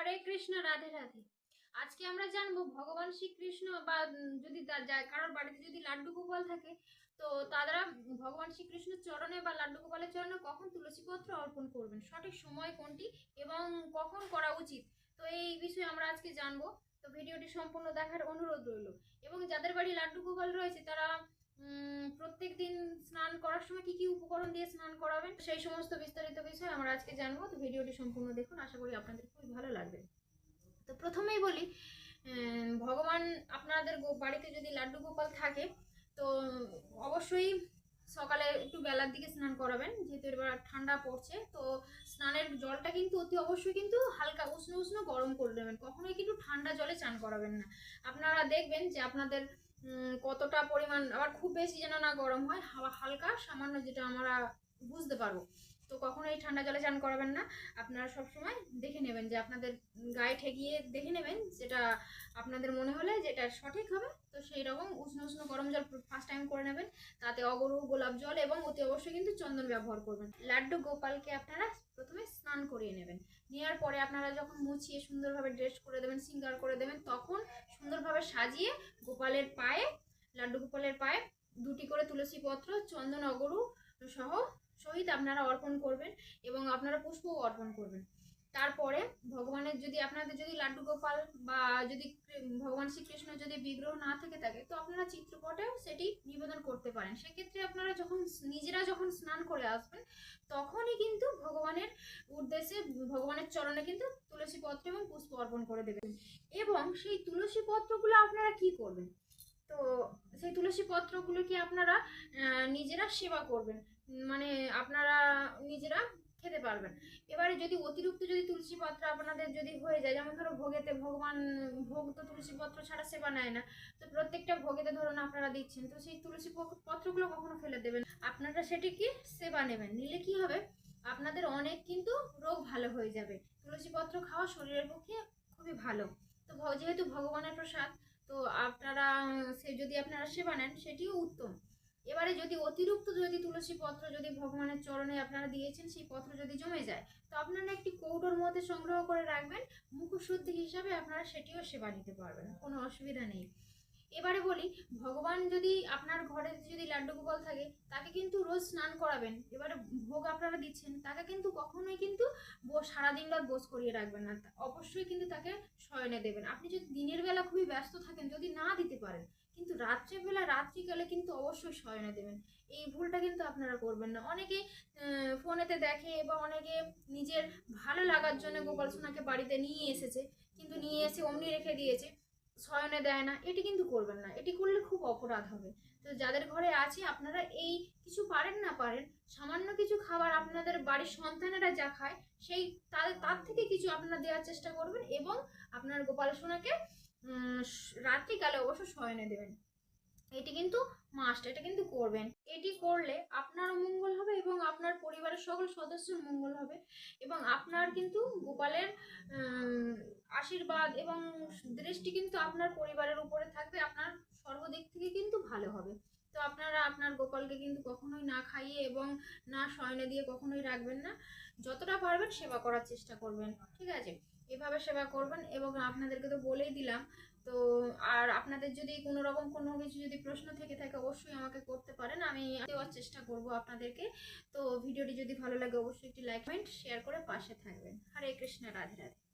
হরে কৃষ্ণ, রাধে রাধে। আজকে আমরা জানব ভগবান শ্রীকৃষ্ণ বা যদি কারোর বাড়িতে যদি লাড্ডু গোপাল থাকে, তো তারা ভগবান শ্রীকৃষ্ণের চরণে বা লাড্ডু গোপালের চরণে কখন তুলসী পত্র অর্পণ করবেন? সঠিক সময় কোনটি এবং কখন করা উচিত? তো এই বিষয়ে আমরা আজকে জানব। তো ভিডিওটি সম্পূর্ণ দেখার অনুরোধ রইল। এবং যাদের বাড়ি লাড্ডু গোপাল রয়েছে, তারা উপকরণ দিয়ে স্নান করাবেন। সেই সমস্ত বিস্তারিত বিষয় আমরা আজকে জানব। তো ভিডিওটি সম্পূর্ণ দেখুন। আশা করি আপনাদের খুবই ভালো লাগবে। তো প্রথমেই বলি ভগবান আপনাদের বাড়িতে যদি লাড্ডু গোপাল থাকে, তো অবশ্যই সকালে একটু বেলার দিকে স্নান করাবেন। যেহেতু এবার ঠান্ডা পড়ছে, তো স্নানের জলটা কিন্তু অতি অবশ্যই কিন্তু হালকা উষ্ণ উষ্ণ গরম করে দেবেন কখনোই কিন্তু ঠান্ডা জলে চান করাবেন না। আপনারা দেখবেন যে আপনাদের কতটা পরিমাণ, আবার খুব বেশি যেন না গরম হয় হালকা, সামান্য যেটা আমরা বুঝতে পারব। তো কখনো এই ঠান্ডা জলে চান করাবেন না। আপনারা সবসময় দেখে নেবেন যে আপনাদের গায়ে ঠেকিয়ে দেখে নেবেন যেটা আপনাদের মনে হলে যেটা সঠিক হবে। তো সেই রকম উষ্ণ উষ্ণ গরম জল ফার্স্ট টাইম করে নেবেন। তাতে অগরু, গোলাপ জল এবং অতি অবশ্যই কিন্তু চন্দন ব্যবহার করবেন। লাড্ডু গোপালকে আপনারা প্রথমে স্নান করিয়ে নেবেন। নেওয়ার পরে আপনারা যখন মুছিয়ে সুন্দরভাবে ড্রেস করে দেবেন, সিঙ্গার করে দেবেন, তখন সুন্দরভাবে সাজিয়ে গোপালের পায়ে, লাড্ডু গোপালের পায়ে দুটি করে তুলসী পত্র, চন্দন, অগরু সহ সহিত আপনারা অর্পণ করবেন এবং আপনারা পুষ্পও অর্পণ করবেন। তারপরে ভগবানের যদি আপনাদের যদি লাড্ডু গোপাল বা যদি ভগবান শ্রীকৃষ্ণ যদি বিগ্রহ না থেকে থাকে, তো আপনারা চিত্রপটেও সেটি নিবেদন করতে পারেন। সেক্ষেত্রে আপনারা যখন নিজেরা যখন স্নান করে আসবেন, তখনই কিন্তু ভগবানের উদ্দেশ্যে, ভগবানের চরণে কিন্তু তুলসী পত্র এবং পুষ্প অর্পণ করে দেবেন। এবং সেই তুলসী পত্রগুলো আপনারা কি করবেন? তো সেই তুলসী পত্রগুলো কি আপনারা নিজেরা সেবা করবেন? মানে আপনারা নিজেরা খেতে পারবেন। এবারে যদি অতিরিক্ত যদি তুলসী পত্র আপনাদের যদি হয়ে যায়, যেমন ধরো ভোগেতে ভগবান, ভোগ তো তুলসী পত্র ছাড়া সেবা নেয় না। তো প্রত্যেকটা ভোগেতে ধরুন আপনারা দিচ্ছেন, তো সেই তুলসী পত্রগুলো কখনো ফেলে দেবেন? আপনারা সেটিকে সেবা নেবেন? নিলে কি হবে? আপনাদের অনেক কিন্তু রোগ ভালো হয়ে যাবে। তুলসী পত্র খাওয়া শরীরের পক্ষে খুবই ভালো। তো যেহেতু ভগবানের প্রসাদ তো আপনারা, সে যদি আপনারা সেবা নেন, সেটিও উত্তম। এবারে যদি অতিরিক্ত যদি তুলসী পত্র যদি ভগবানের চরণে আপনারা দিয়েছেন, সেই পত্র যদি জমে যায়, তো আপনারা একটি কৌটোর মধ্যে সংগ্রহ করে রাখবেন। মুখশুদ্ধি হিসাবে আপনারা সেটিও সেবা নিতে পারবেন, কোনো অসুবিধা নেই। এবারে বলি, ভগবান যদি আপনার ঘরে যদি লাড্ডু গোপাল থাকে, তাকে কিন্তু রোজ স্নান করাবেন। এবারে ভোগ আপনারা দিচ্ছেন, তাকে কিন্তু কখনোই কিন্তু সারাদিন রাত বোস করিয়ে রাখবেন না। অবশ্যই কিন্তু তাকে শয়নে দেবেন। আপনি যদি দিনের বেলা খুবই ব্যস্ত থাকেন, যদি না দিতে পারেন, কিন্তু রাত্রেবেলা, রাত্রিকালে কিন্তু অবশ্যই শয়নে দেবেন। এই ভুলটা কিন্তু আপনারা করবেন না। অনেকে ফোনেতে দেখে বা অনেকে নিজের ভালো লাগার জন্য গোপাল সোনাকে বাড়িতে নিয়ে এসেছে, কিন্তু নিয়ে এসে অমনি রেখে দিয়েছে। শয়নে দেয় না, এটি কিন্তু করবেন না। এটি করলে খুব অপরাধ হবে। তো যাদের ঘরে আছে, আপনারা এই কিছু পারেন না পারেন, সামান্য কিছু খাবার আপনাদের বাড়ির সন্তানেরা যা খায়, সেই তাদের তার থেকে কিছু আপনারা দেওয়ার চেষ্টা করবেন এবং আপনার গোপাল সোনাকে রাত্রিকালে অবশ্য শয়নে দেবেন। এটি কিন্তু মাস্ট এটা কিন্তু করবেন। এটি করলে আপনারও মঙ্গল হবে এবং আপনার পরিবারের সকল সদস্যর মঙ্গল হবে এবং আপনার কিন্তু গোপালের আশীর্বাদ এবং দৃষ্টি কিন্তু আপনার পরিবারের উপরে থাকবে, আপনার সর্বদিক থেকে কিন্তু ভালো হবে। তো আপনারা আপনার গোপালকে কিন্তু কখনোই না খাইয়ে এবং না শয়নে দিয়ে কখনোই রাখবেন না। যতটা পারবেন সেবা করার চেষ্টা করবেন, ঠিক আছে? এভাবে সেবা করবেন এবং আপনাদেরকে তো বলেই দিলাম। তো আর আপনাদের যদি কোনো রকম কোনো কিছু যদি প্রশ্ন থেকে থাকে, অবশ্যই আমাকে করতে পারেন। আমি দেওয়ার চেষ্টা করব আপনাদেরকে। তো ভিডিওটি যদি ভালো লাগে, অবশ্যই একটি লাইক কমেন্ট শেয়ার করে পাশে থাকবেন। হরে কৃষ্ণ, রাধে রাধে।